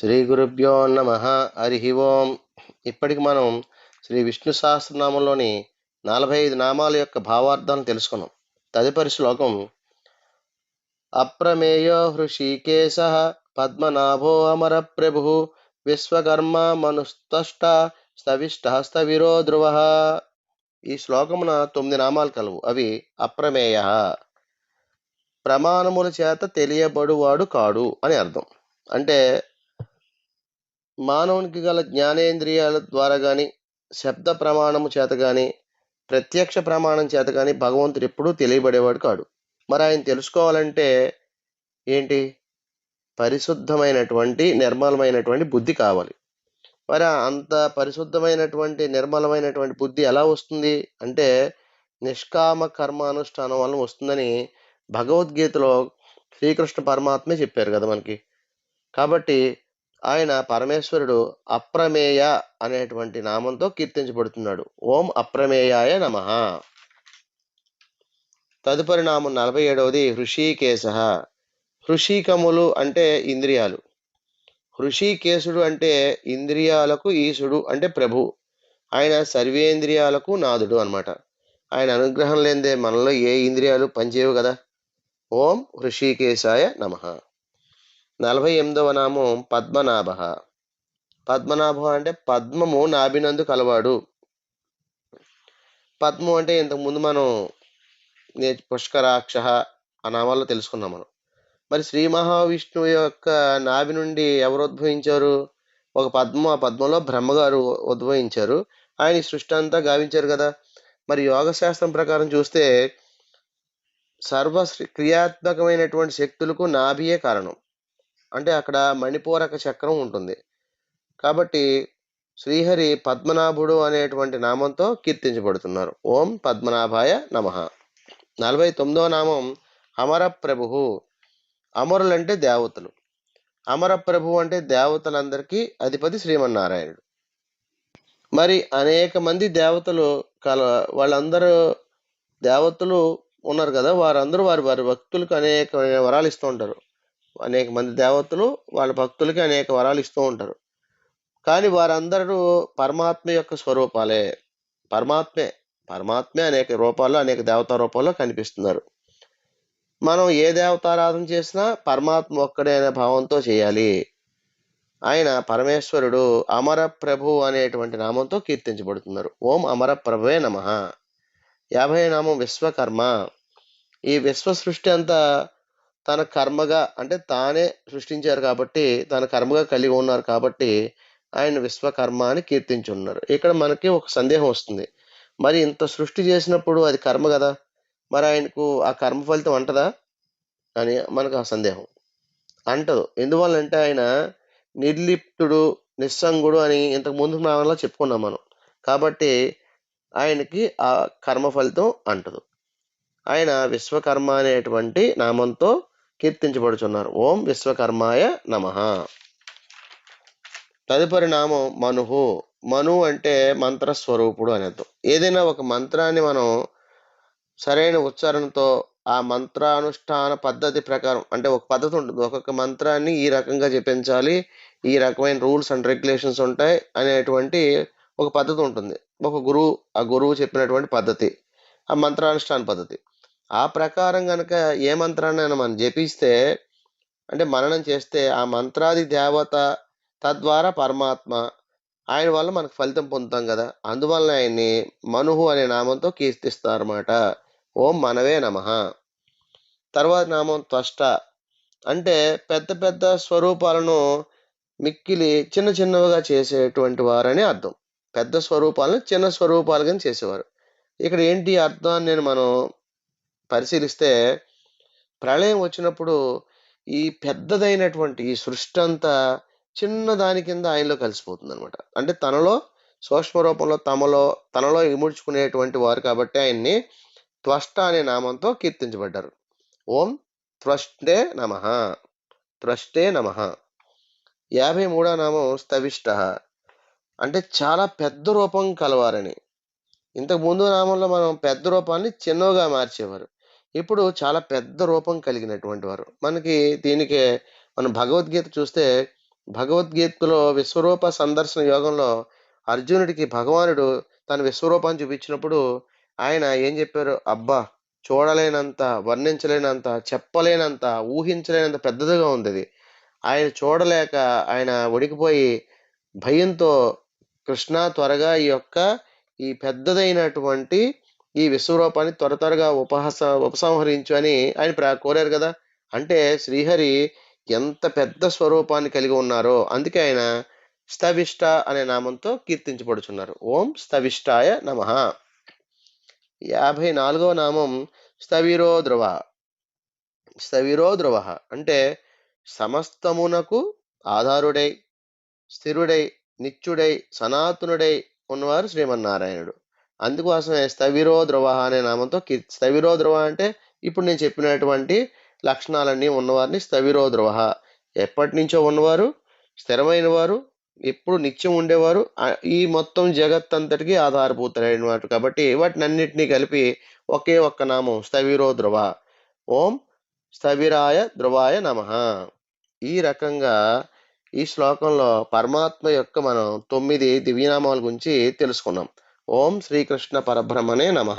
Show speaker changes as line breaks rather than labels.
శ్రీ గురుభ్యో నమ. హరి ఓం. ఇప్పటికి మనం శ్రీ విష్ణు సహస్రనామంలోని నలభై ఐదు నామాల యొక్క భావార్థాలను తెలుసుకున్నాం. తదుపరి శ్లోకం అప్రమేయో హృషికేశ పద్మనాభో అమర ప్రభు విశ్వకర్మ మనుస్తష్ట స్తవిష్ట స్థవిరో ధ్రువ ఈ శ్లోకమున తొమ్మిది నామాలు కలవు. అవి అప్రమేయ. ప్రమాణముల చేత తెలియబడువాడు కాడు అని అర్థం. అంటే మానవునికి గల జ్ఞానేంద్రియాల ద్వారా కానీ శబ్ద ప్రమాణము చేత కానీ ప్రత్యక్ష ప్రమాణం చేత కానీ భగవంతుడు ఎప్పుడూ తెలియబడేవాడు కాడు. మరి ఆయన తెలుసుకోవాలంటే ఏంటి? పరిశుద్ధమైనటువంటి నిర్మలమైనటువంటి బుద్ధి కావాలి. మరి అంత పరిశుద్ధమైనటువంటి నిర్మలమైనటువంటి బుద్ధి ఎలా వస్తుంది? అంటే నిష్కామ కర్మానుష్ఠానం వలన వస్తుందని భగవద్గీతలో శ్రీకృష్ణ పరమాత్మే చెప్పారు కదా మనకి. కాబట్టి ఆయన పరమేశ్వరుడు అప్రమేయ అనేటువంటి నామంతో కీర్తించబడుతున్నాడు. ఓం అప్రమేయాయ నమ. తదుపరి నామం నలభై ఏడవది హృషికేశ. హృషికములు అంటే ఇంద్రియాలు. హృషికేశుడు అంటే ఇంద్రియాలకు ఈశుడు అంటే ప్రభు. ఆయన సర్వేంద్రియాలకు నాదుడు అన్నమాట. ఆయన అనుగ్రహం లేనిదే మనలో ఏ ఇంద్రియాలు పనిచేయవు కదా. ఓం హృషికేశాయ నమ. నలభై ఎనిమిదవ నామం పద్మనాభ. పద్మనాభ అంటే పద్మము నాభినందు కలవాడు. పద్మం అంటే ఇంతకుముందు మనం నే- పుష్కరాక్ష ఆ నామాల్లో తెలుసుకున్నాం మనం. మరి శ్రీ మహావిష్ణువు యొక్క నాభి నుండి ఎవరు ఉద్భవించారు? ఒక పద్మ ఆ పద్మంలో బ్రహ్మగారు ఉద్భవించారు. ఆయన సృష్టి అంతా గావించారు కదా. మరి యోగ శాస్త్రం ప్రకారం చూస్తే సర్వ క్రియాత్మకమైనటువంటి శక్తులకు నాభియే కారణం. అంటే అక్కడ మణిపూరక చక్రం ఉంటుంది. కాబట్టి శ్రీహరి పద్మనాభుడు అనేటువంటి నామంతో కీర్తించబడుతున్నారు. ఓం పద్మనాభాయ నమ. నలభై తొమ్మిదవ నామం అమర అమరులంటే దేవతలు. అమరప్రభు అంటే దేవతలందరికీ అధిపతి శ్రీమన్నారాయణుడు. మరి అనేక మంది దేవతలు కల వాళ్ళందరూ దేవతలు ఉన్నారు కదా వారందరూ వారి వారి భక్తులకు అనేక వరాలు ఇస్తూ ఉంటారు. అనేక మంది దేవతలు వాళ్ళ భక్తులకి అనేక వరాలు ఇస్తూ ఉంటారు. కానీ వారందరూ పరమాత్మ యొక్క స్వరూపాలే. పరమాత్మే పరమాత్మే అనేక రూపాల్లో అనేక దేవతా రూపాల్లో కనిపిస్తున్నారు. మనం ఏ దేవతారాధన చేసినా పరమాత్మ ఒక్కడే అనే భావంతో చేయాలి. ఆయన పరమేశ్వరుడు అమర ప్రభు అనేటువంటి నామంతో కీర్తించబడుతున్నారు. ఓం అమర ప్రభువే నమ. యాభై నామం విశ్వకర్మ. ఈ విశ్వ సృష్టి అంతా తన కర్మగా అంటే తానే సృష్టించారు కాబట్టి తన కర్మగా కలిగి ఉన్నారు కాబట్టి ఆయన విశ్వకర్మ అని కీర్తించున్నారు. ఇక్కడ మనకి ఒక సందేహం వస్తుంది. మరి ఇంత సృష్టి చేసినప్పుడు అది కర్మ కదా? మరి ఆయనకు ఆ కర్మ ఫలితం అంటదా? అని మనకు ఆ సందేహం. అంటదు. ఎందువల్లంటే ఆయన నిర్లిప్తుడు నిస్సంగుడు అని ఇంతకు ముందు నామంలో చెప్పుకున్నాం మనం. కాబట్టి ఆయనకి ఆ కర్మ ఫలితం అంటదు. ఆయన విశ్వకర్మ అనేటువంటి నామంతో కీర్తించబడుచున్నారు. ఓం విశ్వకర్మాయ నమ. తదుపరి నామం మనుహు. మను అంటే మంత్రస్వరూపుడు అని అర్థం. ఏదైనా ఒక మంత్రాన్ని మనం సరైన ఉచ్చారణతో ఆ మంత్రానుష్ఠాన పద్ధతి ప్రకారం అంటే ఒక పద్ధతి ఉంటుంది. ఒక్కొక్క మంత్రాన్ని ఈ రకంగా జపించాలి. ఈ రకమైన రూల్స్ అండ్ రెగ్యులేషన్స్ ఉంటాయి అనేటువంటి ఒక పద్ధతి ఉంటుంది. ఒక గురువు ఆ గురువు చెప్పినటువంటి పద్ధతి. ఆ మంత్రానుష్ఠాన పద్ధతి. ఆ ప్రకారం కనుక ఏ మంత్రాన్ని అయినా మనం జపిస్తే అంటే మననం చేస్తే ఆ మంత్రాది దేవత తద్వారా పరమాత్మ ఆయన వల్ల మనకు ఫలితం పొందుతాం కదా. అందువలన ఆయన్ని మనుహు అనే నామంతో కీర్తిస్తారన్నమాట. ఓం మనవే నమ. తర్వాత నామం త్వష్ట. అంటే పెద్ద పెద్ద స్వరూపాలను మిక్కిలి చిన్న చిన్నవిగా చేసేటువంటి వారని అర్థం. పెద్ద స్వరూపాలను చిన్న స్వరూపాలుగా చేసేవారు. ఇక్కడ ఏంటి అర్థాన్ని నేను మనం పరిశీలిస్తే ప్రళయం వచ్చినప్పుడు ఈ పెద్దదైనటువంటి ఈ సృష్టి అంతా చిన్న దాని కింద ఆయనలో కలిసిపోతుంది అనమాట అంటే తనలో సూక్ష్మ రూపంలో తమలో తనలో ఇముడ్చుకునేటువంటి వారు కాబట్టి ఆయన్ని త్వష్ట అనే నామంతో కీర్తించబడ్డారు. ఓం త్వష్టే నమ. త్వష్టే నమ. యాభై మూడో నామం స్తవిష్ట. అంటే చాలా పెద్ద రూపం కలవారని. ఇంతకు ముందు నామంలో మనం పెద్ద రూపాన్ని చిన్నగా మార్చేవారు. ఇప్పుడు చాలా పెద్ద రూపం కలిగినటువంటి వారు. మనకి దీనికి మనం భగవద్గీత చూస్తే భగవద్గీతలో విశ్వరూప సందర్శన యోగంలో అర్జునుడికి భగవానుడు తన విశ్వరూపాన్ని చూపించినప్పుడు ఆయన ఏం చెప్పారు? అబ్బా! చూడలేనంత వర్ణించలేనంత చెప్పలేనంత ఊహించలేనంత పెద్దదిగా ఉంది అది. ఆయన చూడలేక ఆయన ఒడికిపోయి భయంతో కృష్ణ త్వరగా ఈ యొక్క ఈ పెద్దదైనటువంటి ఈ విశ్వరూపాన్ని త్వర త్వరగా ఉపహాస ఉపసంహరించు అని ఆయన ప్రా- కోరారు కదా. అంటే శ్రీహరి ఎంత పెద్ద స్వరూపాన్ని కలిగి ఉన్నారో అందుకే ఆయన స్తవిష్ట అనే నామంతో కీర్తించబడుచున్నారు. ఓం స్తవిష్టాయ నమ. యాభై నాలుగవ నామం స్థవిరో ధ్రువ స్థవిరో ధ్రువ అంటే సమస్తమునకు ఆధారుడై స్థిరుడై నిత్యుడై సనాతనుడై ఉన్నవారు శ్రీమన్నారాయణుడు. అందుకోసమే స్థవిరో ధ్రువ అనే నామంతో కి స్థవిరో ధ్రువ అంటే ఇప్పుడు నేను చెప్పినటువంటి లక్షణాలన్నీ ఉన్నవారిని స్థవిరో ధ్రువ ఎప్పటి నుంచో ఉన్నవారు స్థిరమైన వారు ఎప్పుడు నిత్యం ఉండేవారు ఈ మొత్తం జగత్ అంతటికి ఆధారభూతులైన వారు కాబట్టి వాటినన్నింటినీ కలిపి ఒకే ఒక్క నామం స్థవిరో ధ్రువ ఓం స్థవిరాయ ధ్రువాయ నమ. ఈ రకంగా ఈ శ్లోకంలో పరమాత్మ యొక్క మనం తొమ్మిది దివ్యనామాల గురించి తెలుసుకున్నాం. ఓం శ్రీకృష్ణ పరబ్రహ్మణే నమ